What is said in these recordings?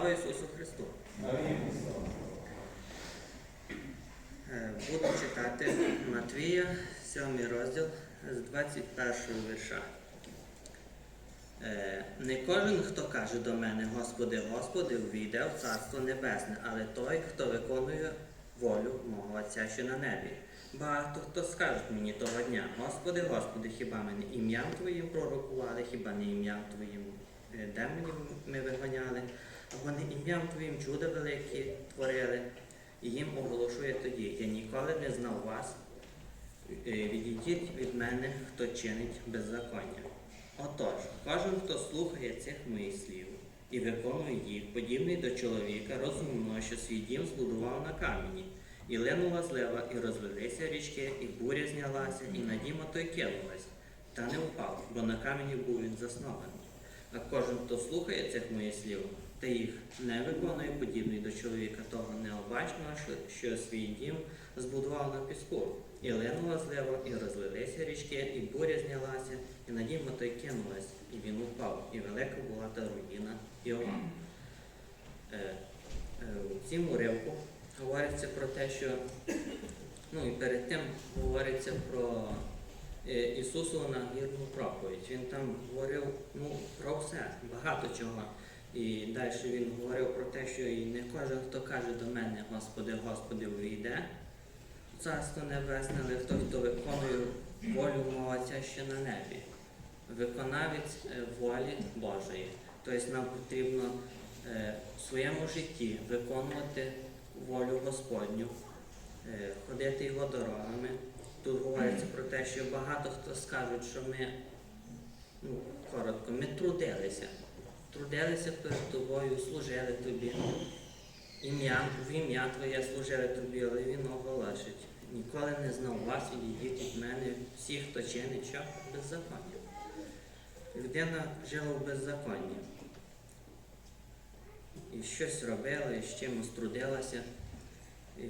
Слава Ісусу Христу! Е, Буду читати Матвія, 7 розділ з 21 вірша. Е, Не кожен, хто каже до мене, Господи, Господи, увійде в Царство Небесне, але той, хто виконує волю мого Отця, що на небі. Багато хто скаже мені того дня, Господи, Господи, хіба мене ім'ям Твоїм пророкували, хіба не ім'ям Твоїм е, демонів ми виганяли, не ім'ям Твоїм чуда великі творили. І їм оголошує тоді, я ніколи не знав вас, Е, відійдіть від мене, хто чинить беззаконня. Отож, кожен, хто слухає цих моїх слів і виконує їх, подібний до чоловіка розумного, що свій дім збудував на камені, і линула злива, і розлилися річки, і буря знялася, і на дім той кинулась, та не впав, бо на камені був він заснований. А кожен, хто слухає цих моїх слів, та їх не виконує, подібний до чоловіка того необачного, що, свій дім збудував на піску. І линула злива, і розлилися річки, і буря знялася, і на дім той кинулась, і він упав, і велика була та руїна його. Е, е, в цьому уривку говориться про те, що ну і перед тим говориться про е, Ісусову нагірну проповідь. Він там говорив ну, про все, багато чого. І далі він говорив про те, що і не кожен, хто каже до мене, Господи, Господи, увійде. Царство Небесне, але той, хто виконує волю мого Отця ще на небі. Виконавець е, волі Божої. Тобто нам потрібно е, в своєму житті виконувати волю Господню, ходити його дорогами. Тут про те, що багато хто скажуть, що ми, ну, коротко, ми трудилися. Трудилися перед тобою, служили тобі. Ім'я, в ім'я Твоє служили тобі, але він оголошить. Ніколи не знав вас, відійдіть від мене, всі, хто чинить що? Беззаконня. Людина жила в беззаконні. І щось робила, і з чимось трудилася. І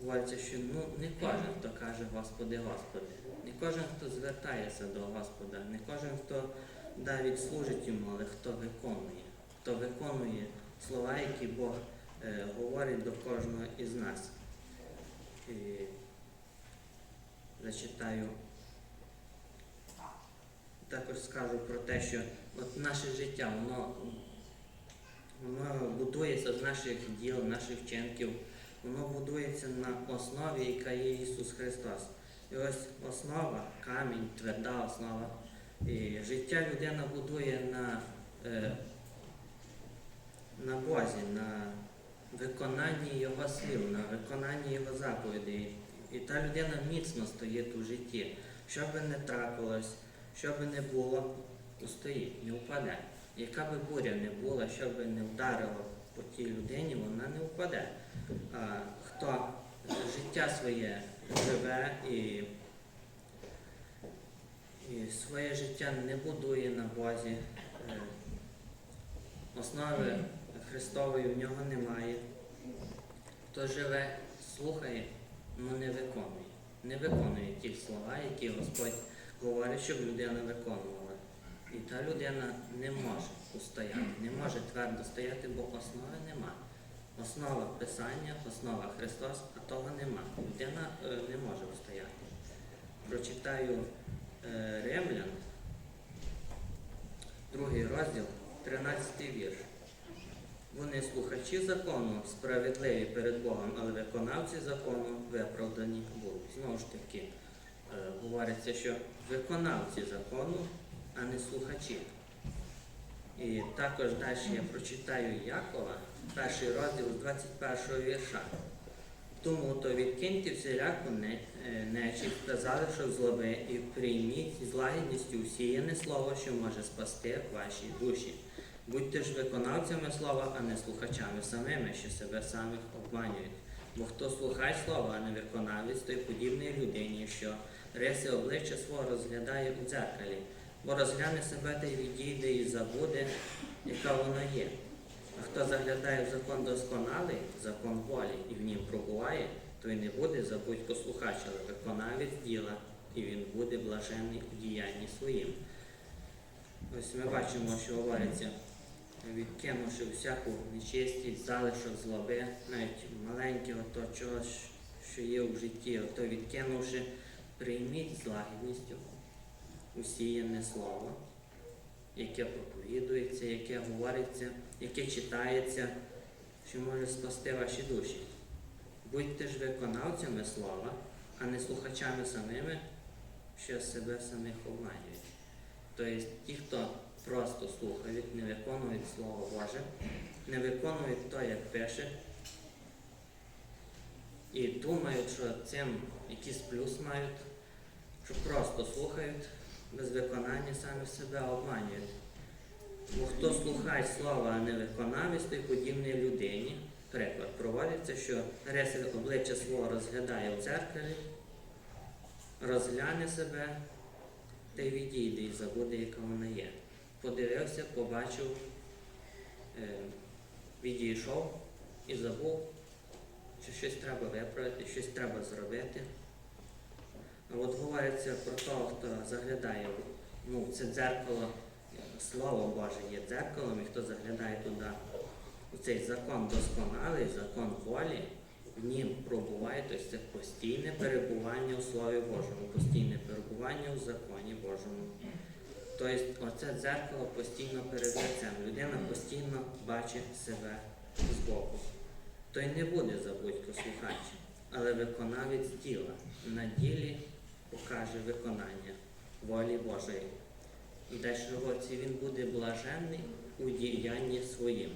говориться, що ну, не кожен, хто каже Господи, Господи. Не кожен, хто звертається до Господа, не кожен, хто навіть служить йому, але хто виконує, хто виконує слова, які Бог е, говорить до кожного із нас. І зачитаю. Також скажу про те, що от наше життя, воно, воно будується з наших діл, наших вчинків, воно будується на основі, яка є Ісус Христос. І ось основа, камінь, тверда основа. І життя людина будує на, е, на Бозі, на виконанні Його слів, на виконанні Його заповідей. І та людина міцно стоїть у житті. Що би не трапилось, що би не було, устоїть, не впаде. Яка би буря не була, що би не вдарило по тій людині, вона не впаде. Хто життя своє живе і, і своє життя не будує на Бозі, е, основи Христової в нього немає. Хто живе, слухає, але не виконує. Не виконує ті слова, які Господь говорить, щоб людина виконувала. І та людина не може устояти, не може твердо стояти, бо основи нема. Основа Писання, основа Христос, а того нема. Людина е, не може устояти. Прочитаю е, Римлян, другий розділ, 13 вірш. Вони слухачі закону, справедливі перед Богом, але виконавці закону виправдані будуть. Знову ж таки, е, говориться, що виконавці закону, а не слухачі. І також далі я прочитаю Якова, перший розділ з 21 вірша. Тому то відкиньте всіляку не- е, нечість та залишок злоби і прийміть з лагідністю всіяне слово, що може спасти ваші душі. Будьте ж виконавцями слова, а не слухачами самими, що себе самих обманюють. Бо хто слухає слова, а не виконавець, той подібний людині, що риси обличчя свого розглядає у дзеркалі, бо розгляне себе та й відійде і забуде, яка вона є. Хто заглядає в закон досконалий, закон волі, і в нім пробуває, той не буде забудько слухач, але виконавець діла, і він буде блажений у діянні своїм. Ось ми бачимо, що говориться відкинувши всяку нечистість, залишок злоби, навіть маленького то чогось, що є в житті, то відкинувши, прийміть з лагідністю усіяне слово, яке проповідується, яке говориться, яке читається, що може спасти ваші душі. Будьте ж виконавцями слова, а не слухачами самими, що себе самих обманюють. Тобто ті, хто просто слухають, не виконують Слово Боже, не виконують то, як пише, і думають, що цим якийсь плюс мають, що просто слухають, без виконання самі себе обманюють. Бо хто слухає слова, а не виконавець, той подібний людині. Приклад проводиться, що риси обличчя свого розглядає в дзеркалі, розгляне себе та й відійде і забуде, яка вона є. Подивився, побачив, е, відійшов і забув, що щось треба виправити, щось треба зробити. А от говориться про того, хто заглядає, ну, це дзеркало, слово Боже є дзеркалом, і хто заглядає туди, у цей закон досконалий, закон волі, в нім пробуває, тобто це постійне перебування у Слові Божому, постійне перебування у законі Божому. Тобто оце дзеркало постійно перед лицем. Людина постійно бачить себе збоку. Той не буде забудько слухач, але виконавець діла. На ділі покаже виконання волі Божої. І далі році він буде блаженний у діянні своїм.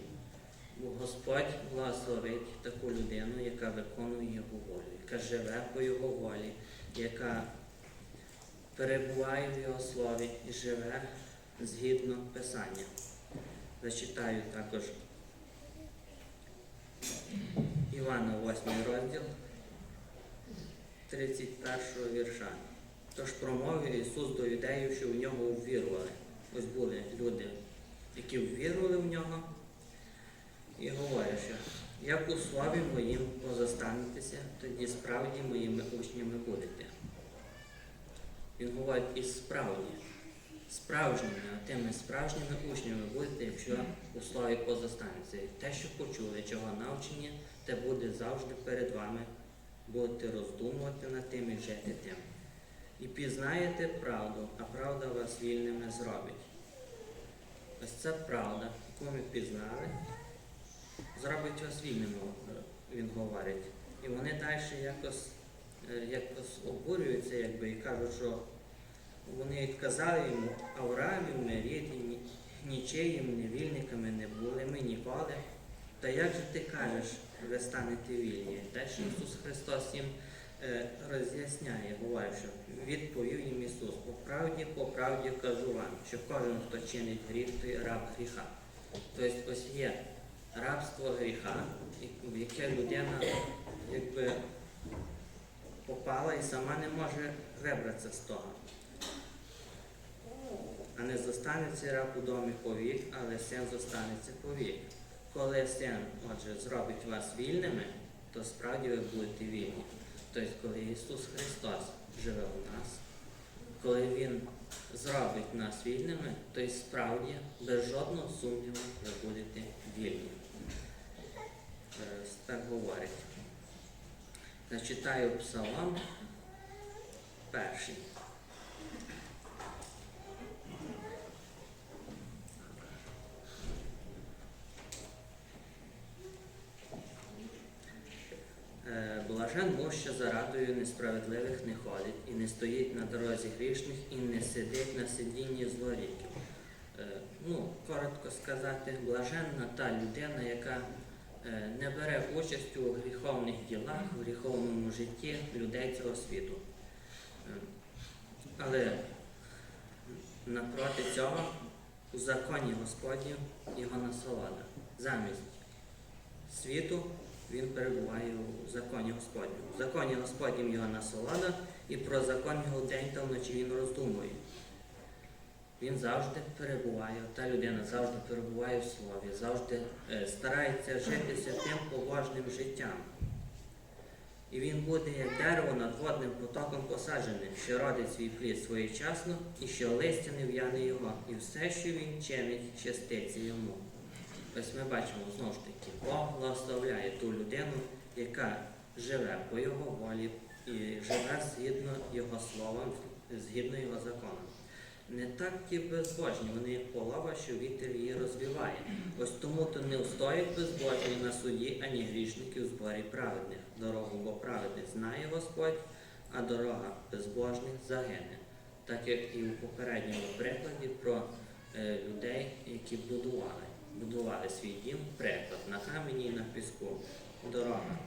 Господь благословить таку людину, яка виконує його волю, яка живе по його волі, яка перебуває в його слові і живе згідно Писання. Зачитаю також Івана 8 розділ 31 вірша. Тож промовив Ісус до юдеїв, що в нього увірували. Ось були люди, які ввірували в нього, і говорять, що як у слові моїм позостанетеся, тоді справді моїми учнями будете. Він говорить і справді, справжніми, тими справжніми учнями будете, якщо у слові позостанеться. І те, що почули, чого навчені, те буде завжди перед вами. Будете роздумувати над тим і жити тим. І пізнаєте правду, а правда вас вільними зробить. Ось ця правда, яку ми пізнали, зробить вас вільними, він говорить. І вони далі якось, е, якось обурюються, якби, і кажуть, що вони відказали йому, Авраамів ми рідні, ні- нічиїм невільниками не були, ми ніколи. Та як же ти кажеш, ви станете вільні? Далі Ісус Христос їм роз'ясняє, говорить, що відповів їм Ісус, по правді, по правді кажу вам, що кожен, хто чинить гріх, той раб гріха. Тобто ось є рабство гріха, в яке людина якби попала і сама не може вибратися з того. А не зостанеться раб у домі повік, але син зостанеться повік. Коли син, отже, зробить вас вільними, то справді ви будете вільні. Тобто, коли Ісус Христос живе у нас, коли Він зробить нас вільними, то й справді без жодного сумніву ви будете вільні. Е, Так говорить. Зачитаю псалом перший. Е, Блажен муж, що за радою несправедливих не ходить, і не стоїть на дорозі грішних, і не сидить на сидінні злоріків. Е, Ну, коротко сказати, блаженна та людина, яка е, не бере участь у гріховних ділах, у гріховному житті людей цього світу. Е, Але напроти цього у законі Господнім його насолода. Замість світу він перебуває у законі Господньому. В законі Господнім його насолода, і про закон його день та вночі він роздумує. Він завжди перебуває, та людина завжди перебуває в слові, завжди е, старається жити святим побожним життям. І він буде як дерево над водним потоком посаджене, що родить свій плід своєчасно, і що листя не в'яне його, і все, що він чинить, щаститься йому. Ось ми бачимо знову ж таки, Бог благословляє ту людину, яка живе по його волі і живе згідно його словом, згідно його законом. Не так ті безбожні, вони як полава, що вітер її розвіває. Ось тому то не встоять безбожні на суді, ані грішники у зборі праведних. Дорогу бо праведних знає Господь, а дорога безбожних загине. Так як і у попередньому прикладі про е, людей, які будували. Будували свій дім, приклад на камені і на піску. Дорога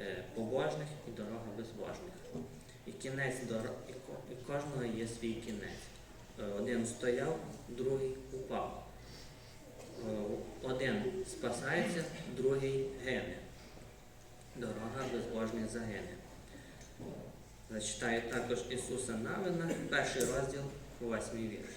е, побожних і дорога безбожних. І кінець дор... і кожного є свій кінець. Е, Один стояв, другий упав. Е, Один спасається, другий гине. Дорога безбожних загине. Зачитаю також Ісуса Навина, перший розділ, восьмий вірш.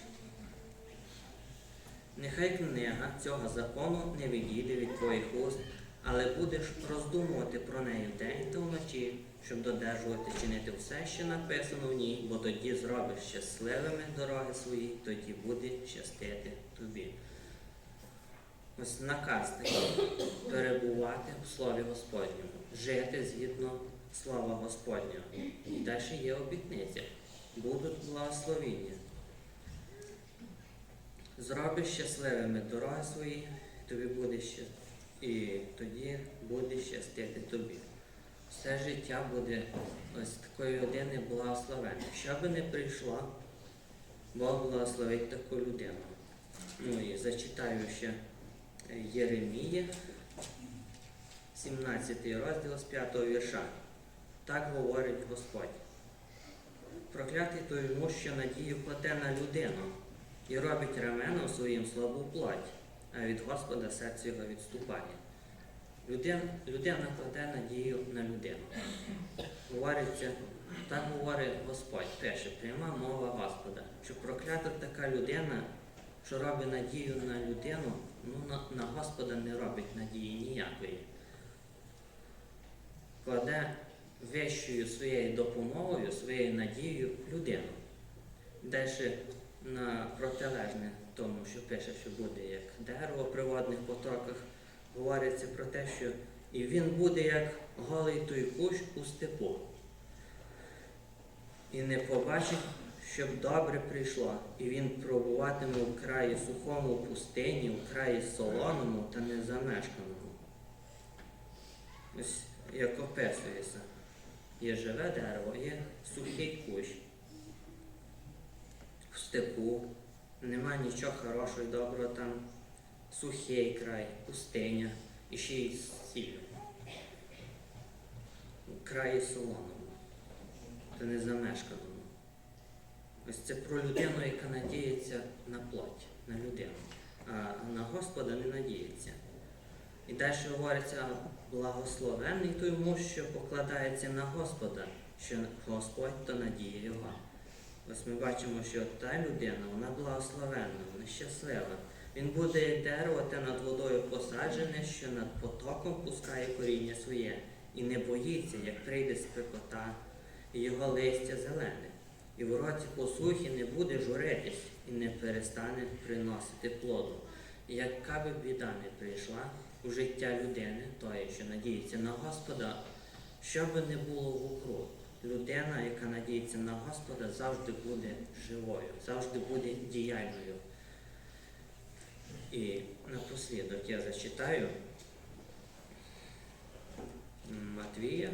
Нехай книга цього закону не відійде від твоїх уст, але будеш роздумувати про неї вдень та вночі, щоб додержувати чинити все, що написано в ній, бо тоді зробиш щасливими дороги свої, тоді буде щастити тобі. Ось наказ такий перебувати в Слові Господньому, жити згідно слова Господнього. І далі є обітниця. Будуть благословіння. Зробиш щасливими дороги свої, тобі буде ща... і тоді буде щастити тобі. Все життя буде ось такої людини благословенне. Що би не прийшло, Бог благословить таку людину. Ну і зачитаю ще Єремія, 17 розділ з 5 вірша. Так говорить Господь. Проклятий той йому, що надію кладе на людину і робить раменом своїм слабу плоть, а від Господа серце його відступає. Людина, людина кладе надію на людину. Говориться, так говорить Господь, пише, пряма мова Господа, що проклята така людина, що робить надію на людину, ну на, на Господа не робить надії ніякої. Кладе вищою своєю допомогою, своєю надією людину. Далі на протилежне тому, що пише, що буде як дерево при водних потоках, говориться про те, що і він буде як голий той кущ у степу. І не побачить, щоб добре прийшло, і він пробуватиме в краї сухому в пустині, в краї солоному та незамешканому. Ось як описується. Є живе дерево, є сухий кущ. Степу, нема нічого хорошого і доброго там, сухий край, пустиня і ще й сіль. У краї солоному та незамешканому. Ось це про людину, яка надіється на плоть, на людину, а на Господа не надіється. І далі говориться, благословенний той муж, що покладається на Господа, що Господь то надіє його. Ось ми бачимо, що та людина, вона благословенна, вона щаслива. Він буде дерево, те над водою посаджене, що над потоком пускає коріння своє, і не боїться, як прийде спекота, і його листя зелене. І в році посухи не буде журитись і не перестане приносити плоду. І яка би біда не прийшла у життя людини, тої, що надіється на Господа, що би не було вокруг, людина, яка надіється на Господа, завжди буде живою, завжди буде діяльною. І напослідок я зачитаю Матвія,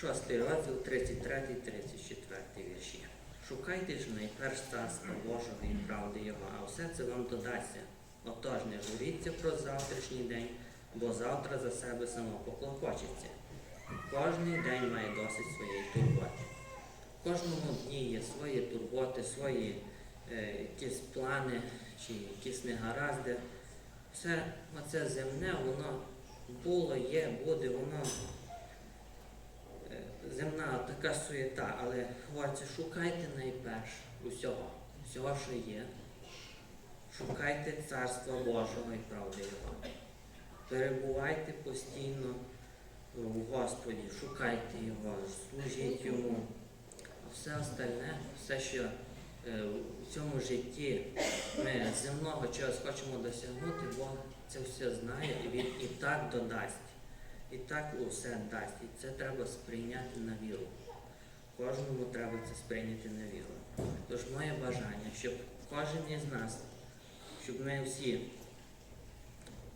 6 розділ, 33, 34 вірші. Шукайте ж найперш царства Божого і правди Його, а все це вам додасться. Отож, не журіться про завтрашній день, бо завтра за себе само поклопочеться. Кожний день має досить своєї турботи. Кожному дні є свої турботи, свої е, якісь плани чи якісь негаразди. Все оце земне, воно було, є, буде, воно е, земна така суєта, але говориться, шукайте найперш усього, всього, що є. Шукайте Царства Божого і правди Його. Перебувайте постійно в Господі, шукайте Його, служіть Йому. А все остальне, все, що е, в цьому житті ми земного чогось хочемо досягнути, Бог це все знає і Він і так додасть, і так усе дасть. І це треба сприйняти на віру. Кожному треба це сприйняти на віру. Тож моє бажання, щоб кожен із нас, щоб ми всі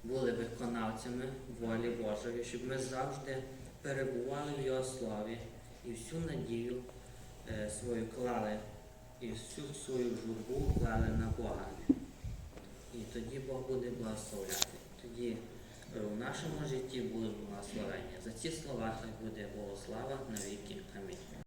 були виконавцями волі Божої, щоб ми завжди перебували в Його слові і всю надію е, свою клали, і всю свою журбу клали на Бога. І тоді Бог буде благословляти. Тоді е, в нашому житті будуть благословення. За ці слова хай буде Богослава на віки. Амінь.